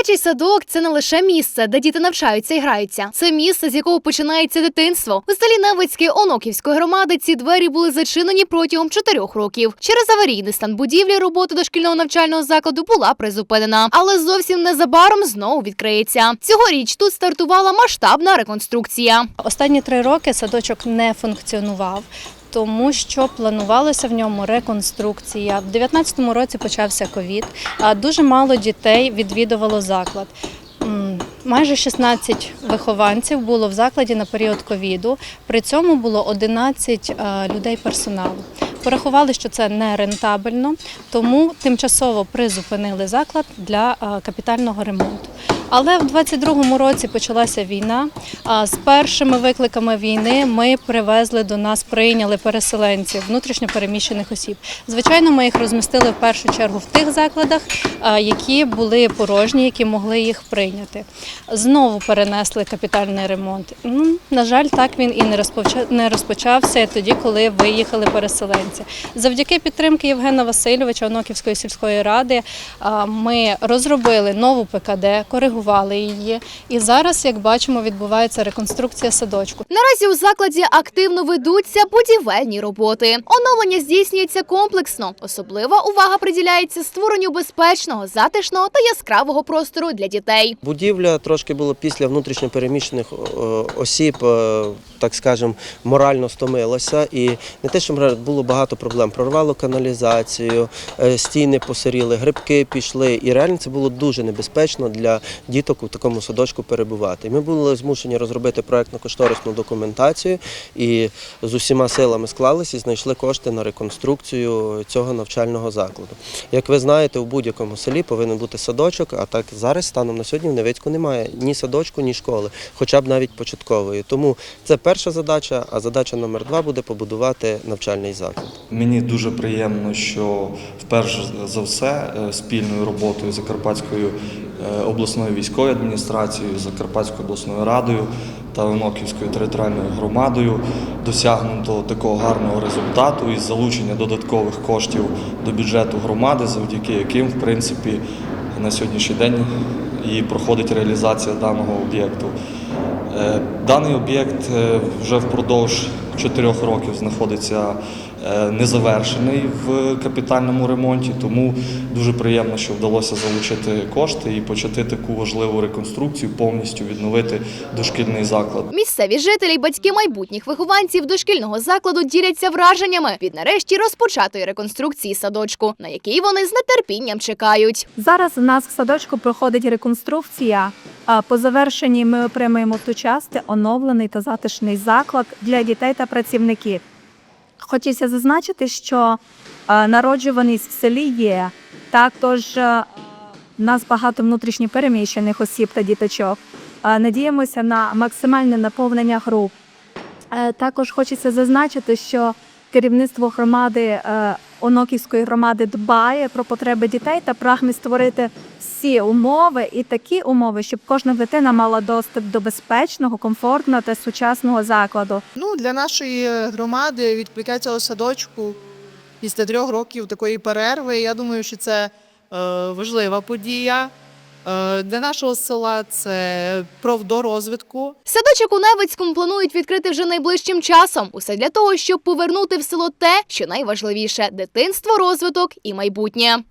Дитячий садок це не лише місце, де діти навчаються і граються. Це місце, з якого починається дитинство. У селі Невицьке Оноківської громади ці двері були зачинені протягом чотирьох років. Через аварійний стан будівлі робота дошкільного навчального закладу була призупинена, але зовсім незабаром знову відкриється. Цьогоріч тут стартувала масштабна реконструкція. Останні три роки садочок не функціонував. Тому що планувалося в ньому реконструкція. В 2019 році почався ковід. а Дуже мало дітей відвідувало заклад. Майже 16 вихованців було в закладі на період ковіду. При цьому було 11 е, людей персоналу. Порахували, що це не рентабельно, тому тимчасово призупинили заклад для е, капітального ремонту. Але в 22-му році почалася війна. З першими викликами війни ми привезли до нас, прийняли переселенців, внутрішньопереміщених осіб. Звичайно, ми їх розмістили в першу чергу в тих закладах, які були порожні, які могли їх прийняти. Знову перенесли капітальний ремонт. Ну, на жаль, так він і не розпочався тоді, коли виїхали переселенці. Завдяки підтримки Євгена Васильовича Оноківської сільської ради ми розробили нову ПКД, коригували її. І зараз, як бачимо, відбувається реконструкція садочку. Наразі у закладі активно ведуться будівельні роботи. Оновлення здійснюється комплексно. Особлива увага приділяється створенню безпечного, затишного та яскравого простору для дітей. Будівля трошки було після внутрішньопереміщених е, осіб, е, так скажемо, морально стомилася. І не те, що було багато проблем. Прорвало каналізацію, е, стіни посиріли, грибки пішли. І реально це було дуже небезпечно для діток у такому садочку перебувати. Ми були змушені розробити проектно-кошторисну документацію і з усіма силами склалися і знайшли кошти на реконструкцію цього навчального закладу. Як ви знаєте, у будь-якому селі повинен бути садочок, а так зараз станом на сьогодні в Невицьку немає ні садочку, ні школи, хоча б навіть початкової. Тому це перша задача, а задача номер два буде побудувати навчальний заклад. Мені дуже приємно, що вперше за все е, спільною роботою Закарпатською обласною військовою адміністрацією, Закарпатською обласною радою та Оноківською територіальною громадою досягнуто такого гарного результату із залучення додаткових коштів до бюджету громади, завдяки яким, в принципі, на сьогоднішній день і проходить реалізація даного об'єкту. Е, Даний об'єкт е, вже впродовж чотирьох років знаходиться е, незавершений в капітальному ремонті, тому дуже приємно, що вдалося залучити кошти і почати таку важливу реконструкцію, повністю відновити дошкільний заклад. Місцеві жителі й батьки майбутніх вихованців дошкільного закладу діляться враженнями від нарешті розпочатої реконструкції садочку, на який вони з нетерпінням чекають. Зараз у нас в садочку проходить реконструкція. А По завершенні ми отримаємо сучасний, оновлений та затишний заклад для дітей та працівників. Хочеться зазначити, що е, народжуваність в селі є. Також е, нас багато внутрішньопереміщених осіб та діточок. Е, Надіємося на максимальне наповнення груп. Також хочеться зазначити, що керівництво громади Оноківської громади дбає про потреби дітей та прагне створити всі умови і такі умови, щоб кожна дитина мала доступ до безпечного, комфортного та сучасного закладу. Ну, для нашої громади відкриття цього садочку після трьох років такої перерви. Я думаю, що це е, важлива подія. Е, для нашого села це кров розвитку. Садочок у Невицькому планують відкрити вже найближчим часом. Усе для того, щоб повернути в село те, що найважливіше дитинство, розвиток і майбутнє.